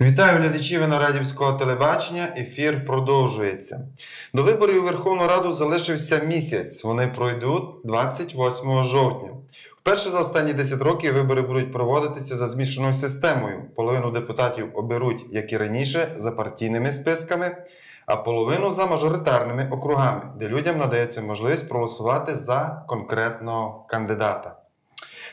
Вітаю глядачів Виноградівського телебачення. Ефір продовжується. До виборів у Верховну Раду залишився місяць. Вони пройдуть 28 жовтня. Вперше за останні 10 років вибори будуть проводитися за змішаною системою. Половину депутатів оберуть, як і раніше, за партійними списками, а половину за мажоритарними округами, де людям надається можливість проголосувати за конкретного кандидата.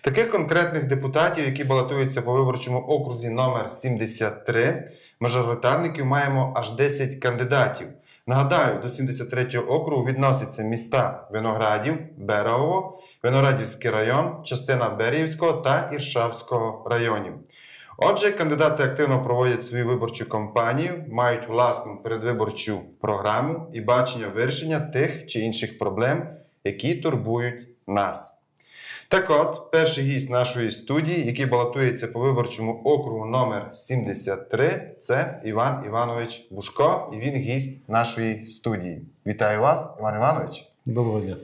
Таких конкретних депутатів, які балотуються по виборчому окрузі номер 73, мажоритарників маємо аж 10 кандидатів. Нагадаю, до 73-го округу відносяться міста Виноградів, Берегово, Виноградівський район, частина Беріївського та Іршавського районів. Отже, кандидати активно проводять свою виборчу кампанію, мають власну передвиборчу програму і бачення вирішення тих чи інших проблем, які турбують нас. Так от, перший гість нашої студії, який балотується по виборчому округу номер 73, це Іван Іванович Бушко, і він гість нашої студії. Вітаю вас, Іван Іванович. Доброго дня.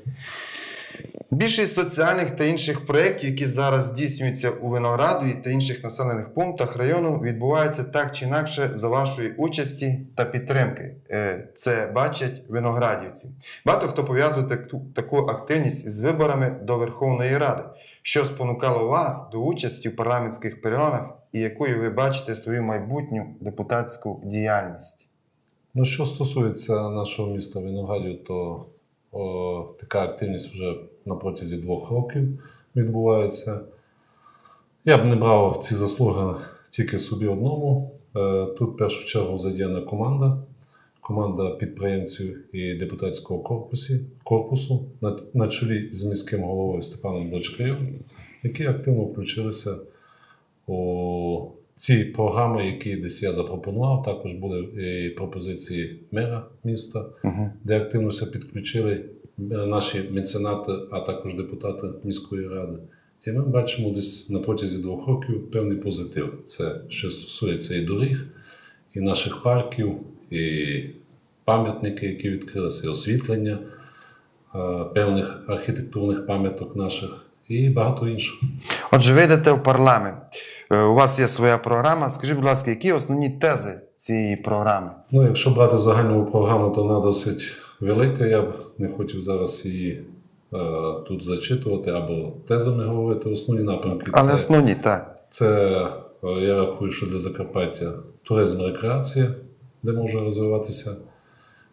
Більшість соціальних та інших проєктів, які зараз здійснюються у Виноградові та інших населених пунктах району, відбуваються так чи інакше за вашої участі та підтримки. Е, Це бачать виноградівці. Багато хто пов'язує таку, активність з виборами до Верховної Ради, що спонукало вас до участі в парламентських перегонах і якою ви бачите свою майбутню депутатську діяльність. Ну, що стосується нашого міста Виноградів, то о, така активність вже на протязі двох років відбувається. Я б не брав ці заслуги тільки собі одному. Е, Тут в першу чергу задіяна команда, команда підприємців і депутатського корпусі, корпусу на, на чолі з міським головою Степаном Дочкаєвим, які активно включилися у ці програми, які десь я запропонував. Також були і пропозиції мера міста, Угу. де активно підключили наші меценати, а також депутати міської ради. І ми бачимо десь на протязі двох років певний позитив. Це що стосується і доріг, і наших парків, і пам'ятники, які відкрилися, і освітлення е, певних архітектурних пам'яток наших і багато іншого. Отже, ви йдете в парламент. Е, У вас є своя програма. Скажіть, будь ласка, які основні тези цієї програми? Ну, якщо брати в загальному програму, то вона досить велика. Я б не хотів зараз її е, тут зачитувати або тезами говорити. Основні напрямки Але це, основні, так. це е, я рахую, що для Закарпаття туризм рекреація, де може розвиватися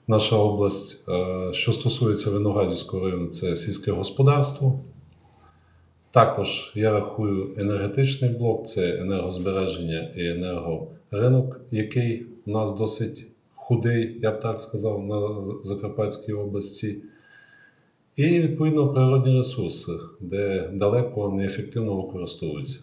наша область. Е, Що стосується Виноградівського району, це сільське господарство. Також я рахую енергетичний блок, це енергозбереження і енергоринок, який у нас досить худий, я б так сказав, на Закарпатській області. І відповідно природні ресурси, де далеко неефективно використовуються,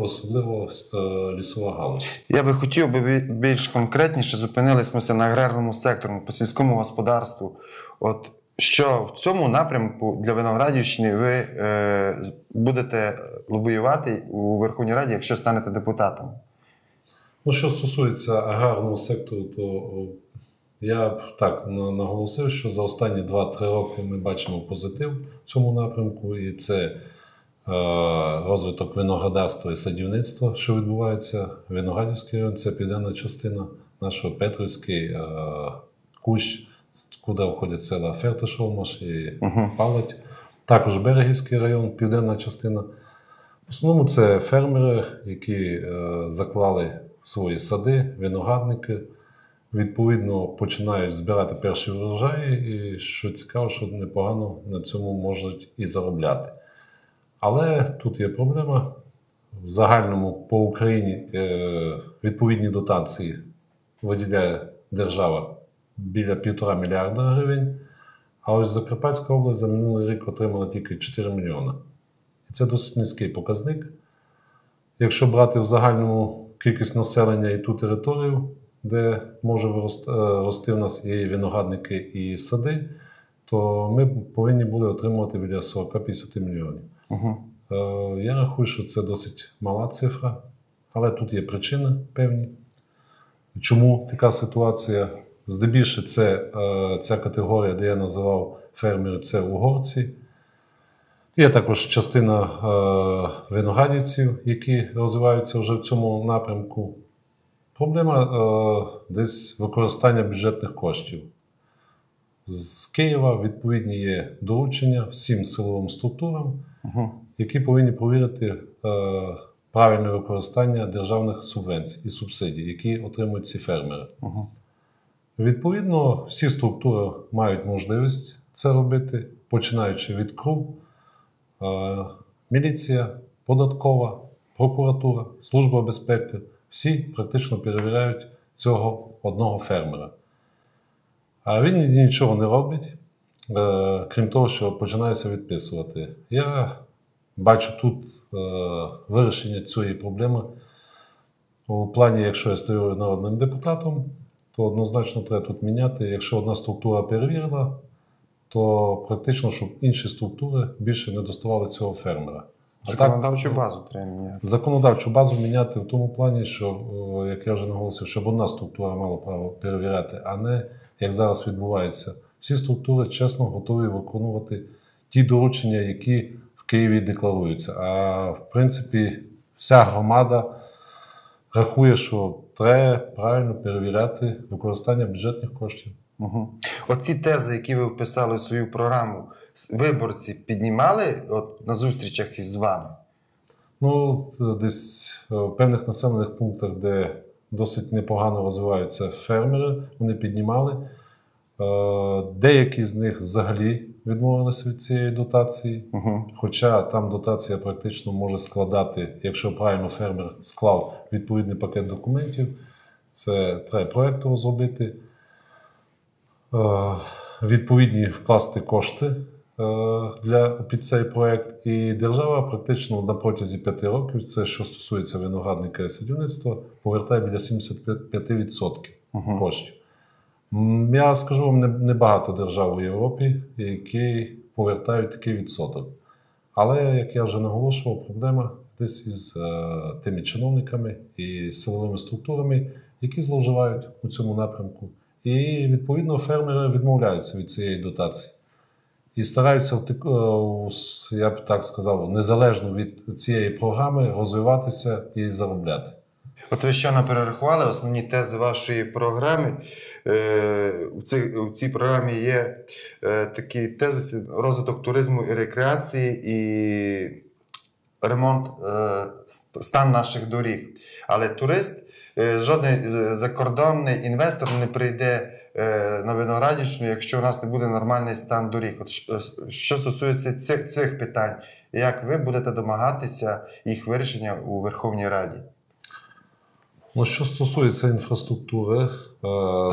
особливо е, лісова галузь. Я би хотів, би більш конкретніше зупинилися на аграрному секторі, по сільському господарству. От що в цьому напрямку для Виноградівщини ви е, будете лобіювати у Верховній Раді, якщо станете депутатом? Ну, що стосується аграрного сектору, то я б так наголосив, що за останні 2-3 роки ми бачимо позитив в цьому напрямку, і це е, розвиток виноградарства і садівництва, що відбувається. Виноградівський район це південна частина нашого Петрівський е, кущ, куди входять села Фертишолмаш і Угу. Палать. Також Берегівський район, південна частина. В основному це фермери, які е, заклали свої сади, виноградники. Відповідно, починають збирати перші врожаї, і що цікаво, що непогано на цьому можуть і заробляти. Але тут є проблема. В загальному по Україні е, відповідні дотації виділяє держава біля півтора мільярда гривень. А ось Закарпатська область за минулий рік отримала тільки 4 мільйона. І це досить низький показник. Якщо брати в загальному кількість населення і ту територію, де може е, рости в нас і виноградники, і сади, то ми повинні були отримувати біля 40-50 мільйонів. Угу. Я рахую, що це досить мала цифра, але тут є причини певні. Чому така ситуація? Здебільше це е, ця категорія, де я називав фермери, це угорці. Є також частина е, виноградівців, які розвиваються вже в цьому напрямку. Проблема е, десь використання бюджетних коштів. З Києва відповідні є доручення всім силовим структурам, які повинні провірити е, правильне використання державних субвенцій і субсидій, які отримують ці фермери. Відповідно, всі структури мають можливість це робити, починаючи від КРУ, міліція, податкова, прокуратура, служба безпеки. Всі практично перевіряють цього одного фермера. А він нічого не робить, е, крім того, що починається відписувати. Я бачу тут е, вирішення цієї проблеми у плані, якщо я стаю народним депутатом, то однозначно треба тут міняти. Якщо одна структура перевірила, то практично, щоб інші структури більше не доставали цього фермера. А так, Законодавчу базу треба міняти. законодавчу базу міняти в тому плані, що, як я вже наголосив, щоб одна структура мала право перевіряти, а не як зараз відбувається. Всі структури чесно готові виконувати ті доручення, які в Києві декларуються. А в принципі, вся громада рахує, що треба правильно перевіряти використання бюджетних коштів. Угу. Оці тези, які ви вписали в свою програму, виборці піднімали от, на зустрічах із вами? Ну, десь е, в певних населених пунктах, де досить непогано розвиваються фермери, вони піднімали. Е, Деякі з них взагалі відмовилися від цієї дотації. Угу. Хоча там дотація практично може складати, якщо правильно фермер склав відповідний пакет документів, це треба проєкту розробити, е, відповідні вкласти кошти е, для, під цей проєкт. І держава практично на протязі 5 років, це що стосується виноградника і садівництва, повертає біля 75% Угу. коштів. М, Я скажу вам, не- небагато держав у Європі, які повертають такий відсоток. Але, як я вже наголошував, проблема десь із е, тими чиновниками і силовими структурами, які зловживають у цьому напрямку. І відповідно фермери відмовляються від цієї дотації. І стараються, е, я б так сказав, незалежно від цієї програми розвиватися і заробляти. От ви щойно перерахували основні тези вашої програми. Е, у, цій, у цій програмі є е, такі тези: розвиток туризму і рекреації і ремонт, е, стан наших доріг. Але турист, е, жоден закордонний інвестор не прийде е, на Виноградівщину, якщо у нас не буде нормальний стан доріг. От що, стосується цих, цих питань, як ви будете домагатися їх вирішення у Верховній Раді? Ну, що стосується інфраструктури е,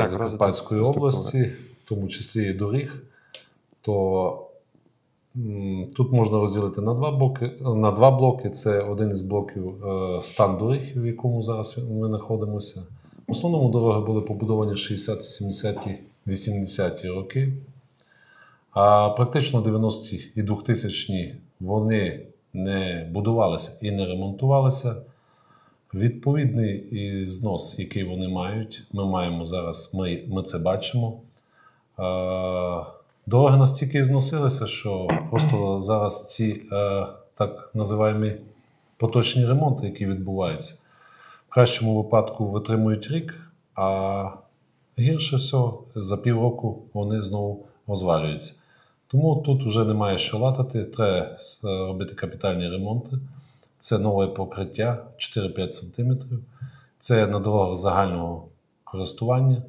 Закарпатської області, в тому числі і доріг, то тут можна розділити на два блоки. На два блоки. Це один із блоків е, стан доріг, в якому зараз ми знаходимося. В основному дороги були побудовані в 60, 70, 80 роки. А практично 90-ті і 2000-ті вони не будувалися і не ремонтувалися. Відповідний знос, який вони мають, ми маємо зараз, ми, ми це бачимо. Дороги настільки зносилися, що просто зараз ці е, так називаємо поточні ремонти, які відбуваються, в кращому випадку витримують рік, а гірше всього за півроку вони знову розвалюються. Тому тут вже немає що латати, треба е, робити капітальні ремонти. Це нове покриття 4-5 см. Це на дорогах загального користування.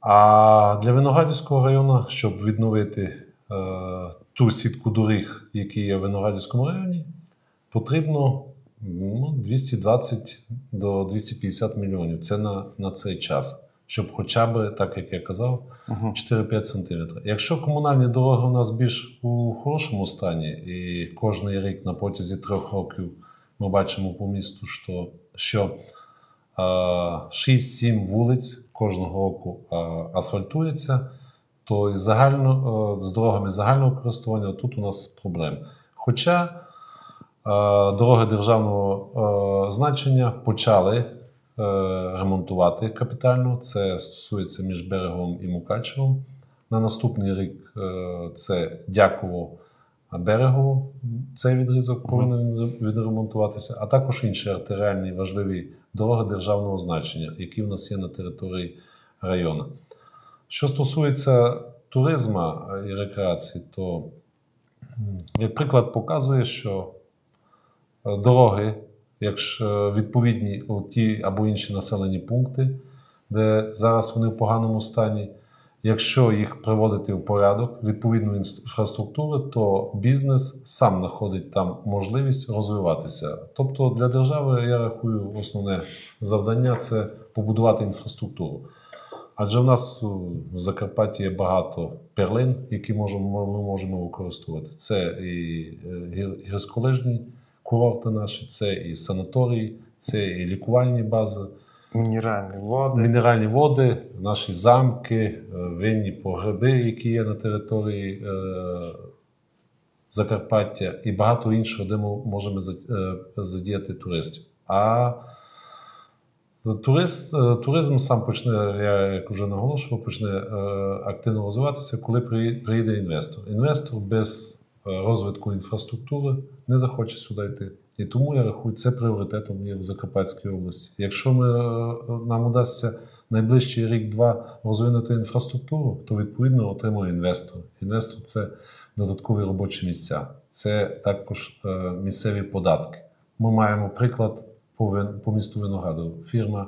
А для Виноградівського району, щоб відновити е, ту сітку доріг, які є в Виноградівському районі, потрібно ну, 220 до 250 мільйонів. Це на, на цей час. Щоб хоча б, так як я казав, 4-5 см. Якщо комунальні дороги у нас більш у хорошому стані, і кожний рік на протязі трьох років ми бачимо по місту, що, що е, 6-7 вулиць кожного року е, асфальтується, то і загально, е, з дорогами загального користування тут у нас проблем. Хоча е, дороги державного значення почали ремонтувати капітально. Це стосується між берегом і Мукачевом. На наступний рік це Дяково берегово. Цей відрізок повинен відремонтуватися, а також інші артеріальні важливі дороги державного значення, які в нас є на території району. Що стосується туризму і рекреації, то як приклад показує, що е, дороги, якщо відповідні у ті або інші населені пункти, де зараз вони в поганому стані, якщо їх приводити в порядок, відповідну інфраструктуру, то бізнес сам знаходить там можливість розвиватися. Тобто для держави, я рахую, основне завдання це побудувати інфраструктуру. Адже в нас в Закарпатті є багато перлин, які можемо, ми можемо використовувати. Це і е, гірськолижні курорти наші, це і санаторії, це і лікувальні бази, Мінеральні води. мінеральні води, наші замки, е, винні погреби, які є на території е, Закарпаття, і багато іншого, де ми можемо е, задіяти туристів. А Турист, туризм сам почне, я як вже наголошував, почне активно розвиватися, коли при- приїде інвестор. Інвестор без розвитку інфраструктури не захоче сюди йти. І тому я рахую, це пріоритетом є в Закарпатській області. Якщо ми, е, нам удасться найближчий рік-два розвинути інфраструктуру, то відповідно отримує інвестор. Інвестор це додаткові робочі місця, це також е, місцеві податки. Ми маємо приклад по місту Винограду. Фірма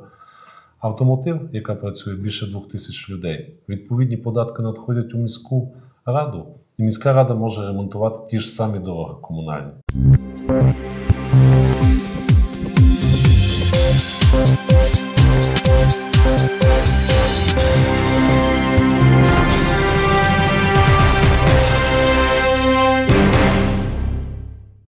Автомотив, яка працює більше двох тисяч людей. Відповідні податки надходять у міську раду, і міська рада може ремонтувати ті ж самі дороги комунальні.